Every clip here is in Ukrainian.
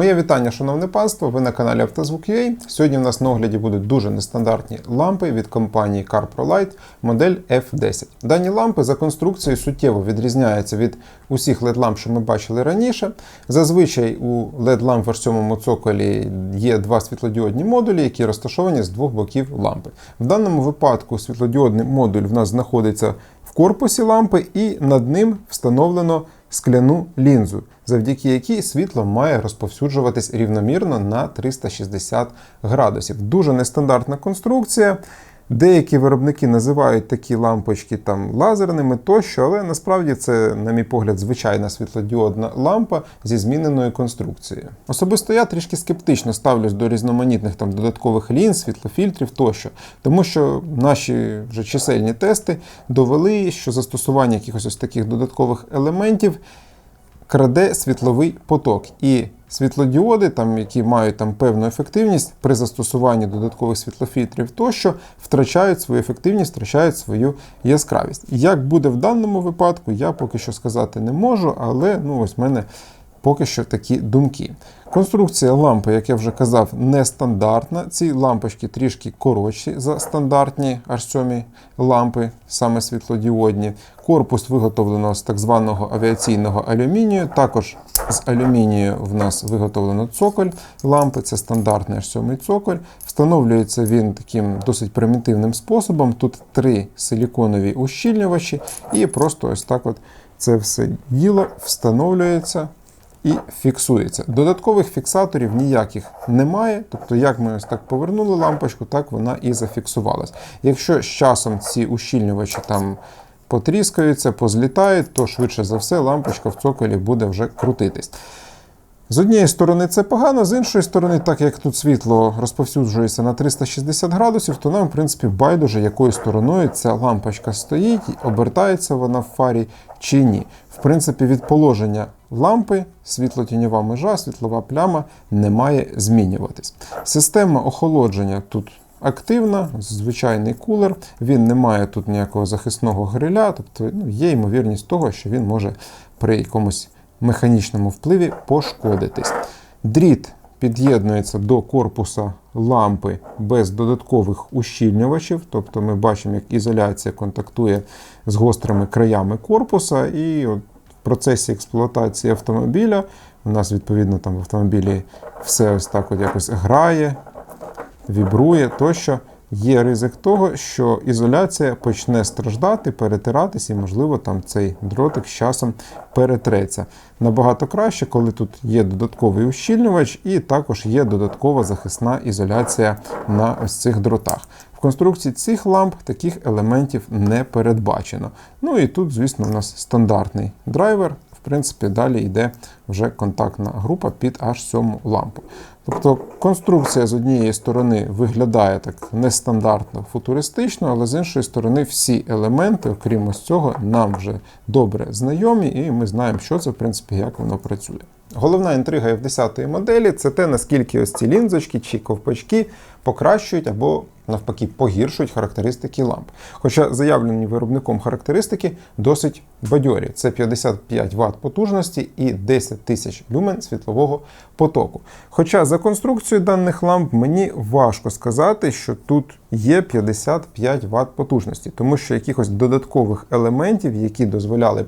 Моє вітання, шановне панство. Ви на каналі Автозвук.ua. Сьогодні в нас на огляді будуть дуже нестандартні лампи від компанії CarProLight модель F10. Дані лампи за конструкцією суттєво відрізняються від усіх LED-ламп, що ми бачили раніше. Зазвичай у LED-ламп в сьомому цоколі є два світлодіодні модулі, які розташовані з двох боків лампи. В даному випадку світлодіодний модуль в нас знаходиться в корпусі лампи, і над ним встановлено скляну лінзу, завдяки якій світло має розповсюджуватись рівномірно на 360 градусів. Дуже нестандартна конструкція. Деякі виробники називають такі лампочки там лазерними тощо, але насправді це, на мій погляд, звичайна світлодіодна лампа зі зміненою конструкцією. Особисто я трішки скептично ставлюсь до різноманітних там додаткових лінз, світлофільтрів тощо, тому що наші вже чисельні тести довели, що застосування якихось ось таких додаткових елементів краде світловий поток. І світлодіоди, там, які мають там певну ефективність при застосуванні додаткових світлофільтрів, тощо втрачають свою ефективність, втрачають свою яскравість. Як буде в даному випадку, я поки що сказати не можу, але ну ось в мене поки що такі думки. Конструкція лампи, як я вже казав, нестандартна. Ці лампочки трішки коротші за стандартні H7 лампи, саме світлодіодні. Корпус виготовлено з так званого авіаційного алюмінію. Також з алюмінію в нас виготовлено цоколь лампи, це стандартний H7 цоколь. Встановлюється він таким досить примітивним способом. Тут три силіконові ущільнювачі, і просто ось так от це все діло встановлюється і фіксується. Додаткових фіксаторів ніяких немає. Тобто, як ми ось так повернули лампочку, так вона і зафіксувалась. Якщо з часом ці ущільнювачі там потріскаються, позлітають, то швидше за все лампочка в цоколі буде вже крутитись. З однієї сторони це погано, з іншої сторони, так як тут світло розповсюджується на 360 градусів, то нам, в принципі, байдуже, якою стороною ця лампочка стоїть, обертається вона в фарі чи ні. В принципі, від положення лампи світлотіньова межа, світлова пляма не має змінюватись. Система охолодження тут активна, звичайний кулер, він не має тут ніякого захисного гриля, тобто ну, є ймовірність того, що він може при якомусь механічному впливі пошкодитись. Дріт під'єднується до корпуса лампи без додаткових ущільнювачів, тобто ми бачимо, як ізоляція контактує з гострими краями корпуса, і от в процесі експлуатації автомобіля у нас, відповідно, там в автомобілі все ось так от якось грає, вібрує тощо. Є ризик того, що ізоляція почне страждати, перетиратися, і, можливо, там цей дротик з часом перетреться. Набагато краще, коли тут є додатковий ущільнювач, і також є додаткова захисна ізоляція на ось цих дротах. В конструкції цих ламп таких елементів не передбачено. Ну і тут, звісно, у нас стандартний драйвер. В принципі, далі йде вже контактна група під H7 лампу. Тобто конструкція з однієї сторони виглядає так нестандартно, футуристично, але з іншої сторони всі елементи, окрім ось цього, нам вже добре знайомі, і ми знаємо, що це, в принципі, як воно працює. Головна інтрига F10 моделі це те, наскільки ось ці лінзочки чи ковпачки покращують або навпаки погіршують характеристики ламп. Хоча заявлені виробником характеристики досить бадьорі. Це 55 Вт потужності і 10 тисяч люмен світлового потоку. Хоча за конструкцією даних ламп мені важко сказати, що тут є 55 Вт потужності, тому що якихось додаткових елементів, які дозволяли б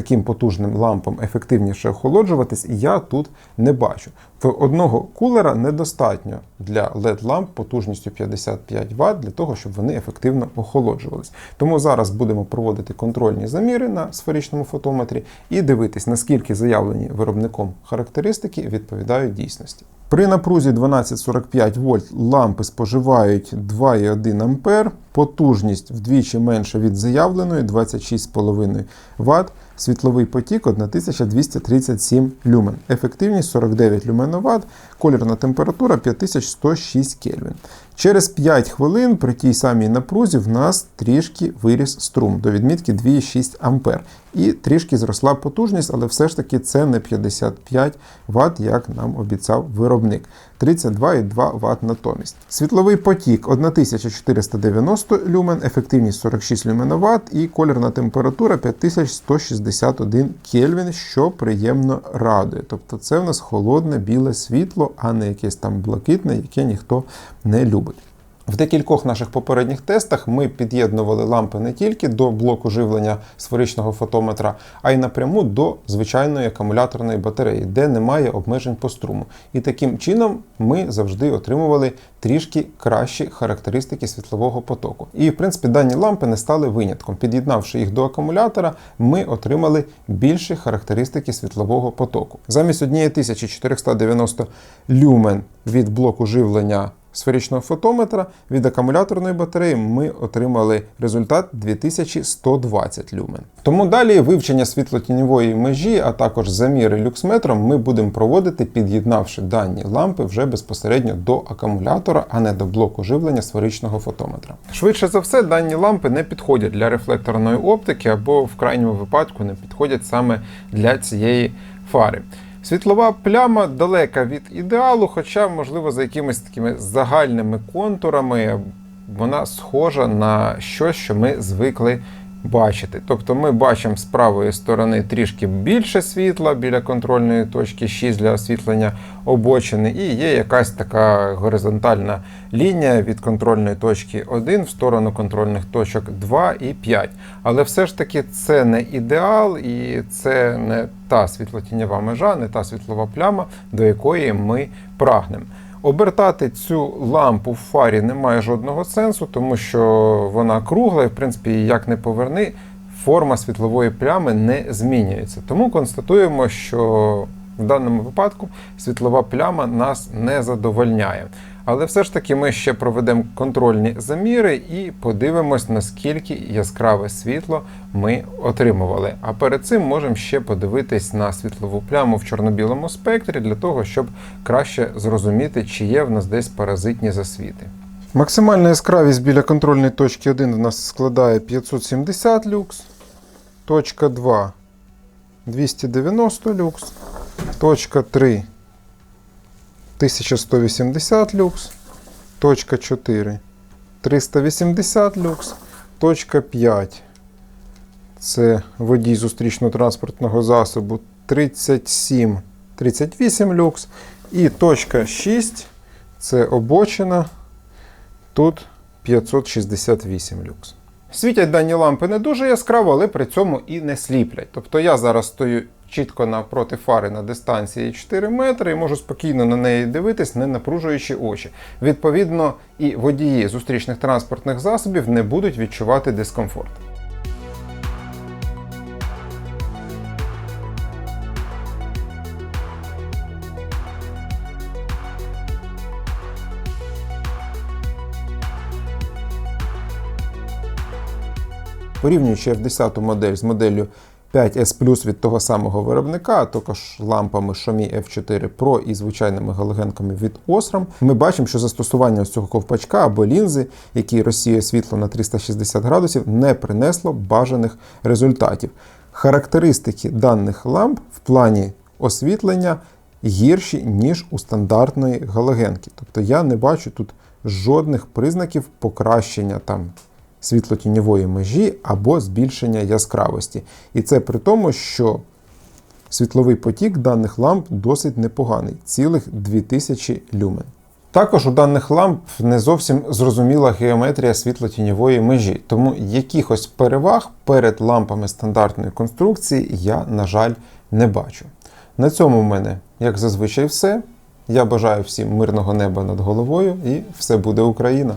таким потужним лампам ефективніше охолоджуватись, я тут не бачу. Одного кулера недостатньо для LED-ламп потужністю 55 Вт для того, щоб вони ефективно охолоджувались. Тому зараз будемо проводити контрольні заміри на сферичному фотометрі і дивитись, наскільки заявлені виробником характеристики відповідають дійсності. При напрузі 1245 вольт лампи споживають 2,1 А, потужність вдвічі менша від заявленої 26,5 Вт, світловий потік 1237 люмен, ефективність 49 люмен колірна температура 5106 Кельвін. Через 5 хвилин при тій самій напрузі в нас трішки виріс струм до відмітки 2,6 А. І трішки зросла потужність, але все ж таки це не 55 Вт, як нам обіцяв виробник. 32,2 Вт натомість. Світловий потік 1490 люмен, ефективність 46 люмен Вт і колірна температура 5161 Кельвін, що приємно радує. Тобто це в нас холодне біле світло, а не якесь там блакитне, яке ніхто не любить. В декількох наших попередніх тестах ми під'єднували лампи не тільки до блоку живлення сферичного фотометра, а й напряму до звичайної акумуляторної батареї, де немає обмежень по струму. І таким чином ми завжди отримували трішки кращі характеристики світлового потоку. І в принципі дані лампи не стали винятком. Під'єднавши їх до акумулятора, ми отримали більші характеристики світлового потоку. Замість 1490 люмен від блоку живлення сферичного фотометра від акумуляторної батареї ми отримали результат 2120 люмен. Тому далі вивчення світлотіньової межі, а також заміри люксметром ми будемо проводити, під'єднавши дані лампи вже безпосередньо до акумулятора, а не до блоку живлення сферичного фотометра. Швидше за все, дані лампи не підходять для рефлекторної оптики або в крайньому випадку не підходять саме для цієї фари. Світлова пляма далека від ідеалу, хоча, можливо, за якимись такими загальними контурами вона схожа на щось, що ми звикли бачити. Тобто ми бачимо з правої сторони трішки більше світла біля контрольної точки 6 для освітлення обочини, і є якась така горизонтальна лінія від контрольної точки 1 в сторону контрольних точок 2 і 5. Але все ж таки це не ідеал, і це не та світлотіньова межа, не та світлова пляма, до якої ми прагнемо. Обертати цю лампу в фарі немає жодного сенсу, тому що вона кругла, і в принципі, як не поверни, форма світлової плями не змінюється. Тому констатуємо, що в даному випадку світлова пляма нас не задовольняє. Але все ж таки ми ще проведемо контрольні заміри і подивимось, наскільки яскраве світло ми отримували. А перед цим можемо ще подивитись на світлову пляму в чорно-білому спектрі для того, щоб краще зрозуміти, чи є в нас десь паразитні засвіти. Максимальна яскравість біля контрольної точки 1 в нас складає 570 люкс, точка 2 290 люкс, точка 3 1180 люкс, точка 4 380 люкс, точка 5 це водій зустрічно-транспортного засобу 37 38 люкс. І точка 6 це обочина. Тут 568 люкс. Світять дані лампи не дуже яскраво, але при цьому і не сліплять. Тобто я зараз стою чітко напроти фари на дистанції 4 метри і можу спокійно на неї дивитись, не напружуючи очі. Відповідно, і водії зустрічних транспортних засобів не будуть відчувати дискомфорт. Порівнюючи F10 модель з моделлю 5S Plus від того самого виробника, а також лампами Xiaomi F4 Pro і звичайними галогенками від Osram, ми бачимо, що застосування ось цього ковпачка або лінзи, який розсіює світло на 360 градусів, не принесло бажаних результатів. Характеристики даних ламп в плані освітлення гірші, ніж у стандартної галогенки. Тобто я не бачу тут жодних признаків покращення там світлотіньової межі або збільшення яскравості. І це при тому, що світловий потік даних ламп досить непоганий цілих 2000 люмен. Також у даних ламп не зовсім зрозуміла геометрія світлотіньової межі, тому якихось переваг перед лампами стандартної конструкції я, на жаль, не бачу. На цьому в мене, як зазвичай, все. Я бажаю всім мирного неба над головою і все буде Україна!